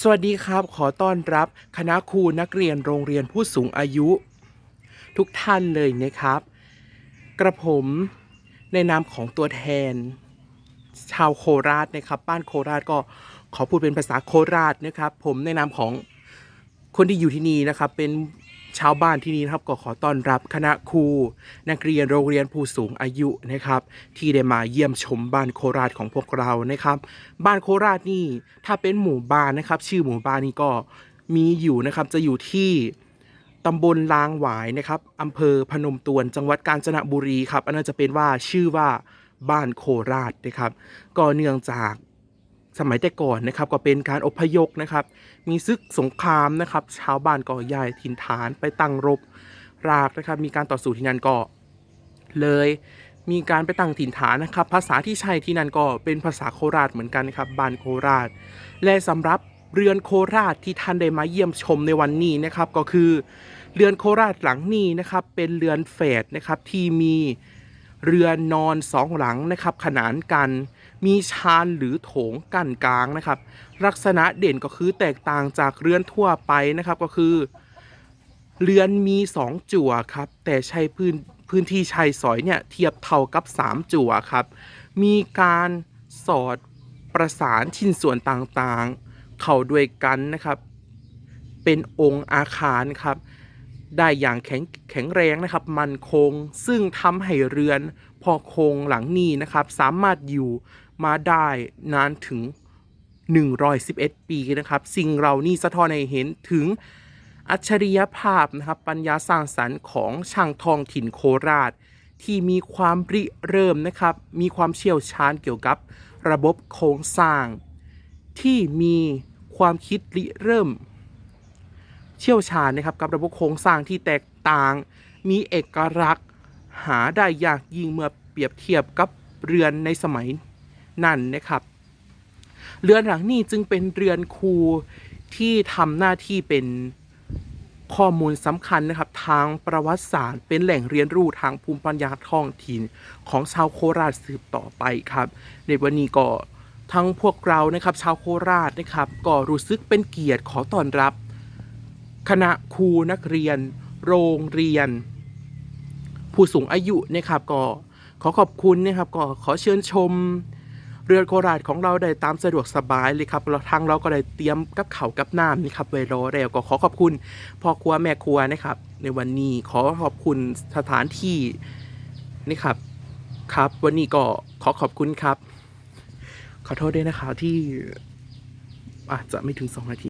สวัสดีครับ ขอต้อนรับคณะครูนักเรียนโรงเรียนผู้สูงอายุ ทุกท่านเลยนะครับ กระผมในนามของตัวแทน ชาวโคราชนะครับ บ้านโคราชก็ขอพูดเป็นภาษาโคราชนะครับ ผมในนามของคนที่อยู่ที่นี่นะครับเป็น ชาวบ้านที่นี่นะครับก็ขอต้อนรับคณะครูนักเรียนโรงเรียนผู้สูงอายุนะครับ ที่ได้มาเยี่ยมชมบ้านโคราชของพวกเรานะครับ บ้านโคราชนี่ถ้าเป็นหมู่บ้านนะครับ ชื่อหมู่บ้านนี่ก็มีอยู่นะครับจะอยู่ที่ตำบลลางหวายนะครับอำเภอพนมตวนจังหวัดกาญจนบุรีครับอันนั้นจะเป็นว่าชื่อว่าบ้านโคราชนะครับ ก็เนื่องจาก สมัยแต่ก่อนนะครับก็เป็นการอพยพนะครับ มีซึกสงครามนะครับ ชาวบ้านก็ย้ายถิ่นฐานไปตั้งรบรากนะครับ มีการต่อสู้ที่นั่นก็เลยมีการไปตั้งถิ่นฐานนะครับ ภาษาที่ใช้ที่นั่นก็เป็นภาษาโคราชเหมือนกันนะครับบ้านโคราช และสำหรับเรือนโคราชที่ท่านได้มาเยี่ยมชมในวันนี้นะครับ ก็คือ เรือนโคราชหลังนี้นะครับ เป็นเรือนแฝดนะครับที่มีเรือนนอนสองหลังนะครับ ขนานกัน มีชานหรือโถงกั้นกลางนะครับ ลักษณะเด่นก็คือแตกต่างจากเรือนทั่วไปนะครับก็คือ เรือนมีสองจั่วครับ แต่ใช้พื้นพื้นที่ชายสอยเนี่ยเทียบเท่ากับ 3 จั่วครับ มีการสอดประสานชิ้นส่วนต่างๆ เข้าด้วยกันนะครับ เป็นองค์อาคารครับ ได้อย่างแข็งแข็งแรงนะครับ มันคงซึ่งทำให้เรือน พอโครงหลังนี้นะครับ สามารถอยู่มาได้นานถึง 111 ปีนะครับ สิ่งเรานี่สะท้อนให้เห็นถึงอัจฉริยภาพนะครับปัญญาสร้างสรรค์ของช่างทองถิ่นโคราช ที่มีความริเริ่มนะครับ มีความเชี่ยวชาญเกี่ยวกับระบบโครงสร้าง ที่มีความคิดริเริ่ม เชี่ยวชาญนะครับกับระบบโครงสร้างที่แตกต่าง มีเอกลักษณ์หาได้ยากยิ่งเมื่อเปรียบเทียบกับเรือนในสมัยนั้นนะครับ เรือนหลังนี้จึงเป็นเรือนครูที่ทำหน้าที่เป็นข้อมูลสำคัญนะครับทางประวัติศาสตร์ เป็นแหล่งเรียนรู้ทางภูมิปัญญาท้องถิ่นของชาวโคราชสืบต่อไปครับ ในวันนี้ก็ทั้งพวกเรานะครับชาวโคราชนะครับ ก็รู้สึกเป็นเกียรติขอต้อนรับ คณะครูนักเรียน โรงเรียน ผู้สูงอายุนะครับก็ขอขอบคุณนะครับก็ขอเชิญชม เรือโคราชของเราได้ตามสะดวกสบายเลยครับเราทางเราก็ได้เตรียมกับเขากับน้ำนี่ครับไว้รอแล้วก็ขอขอบคุณพ่อครัวแม่ครัวนะครับ ในวันนี้ขอขอบคุณสถานที่นี่ครับครับ วันนี้ก็ขอขอบคุณครับ ขอโทษด้วยนะครับที่อาจจะไม่ถึงสองนาที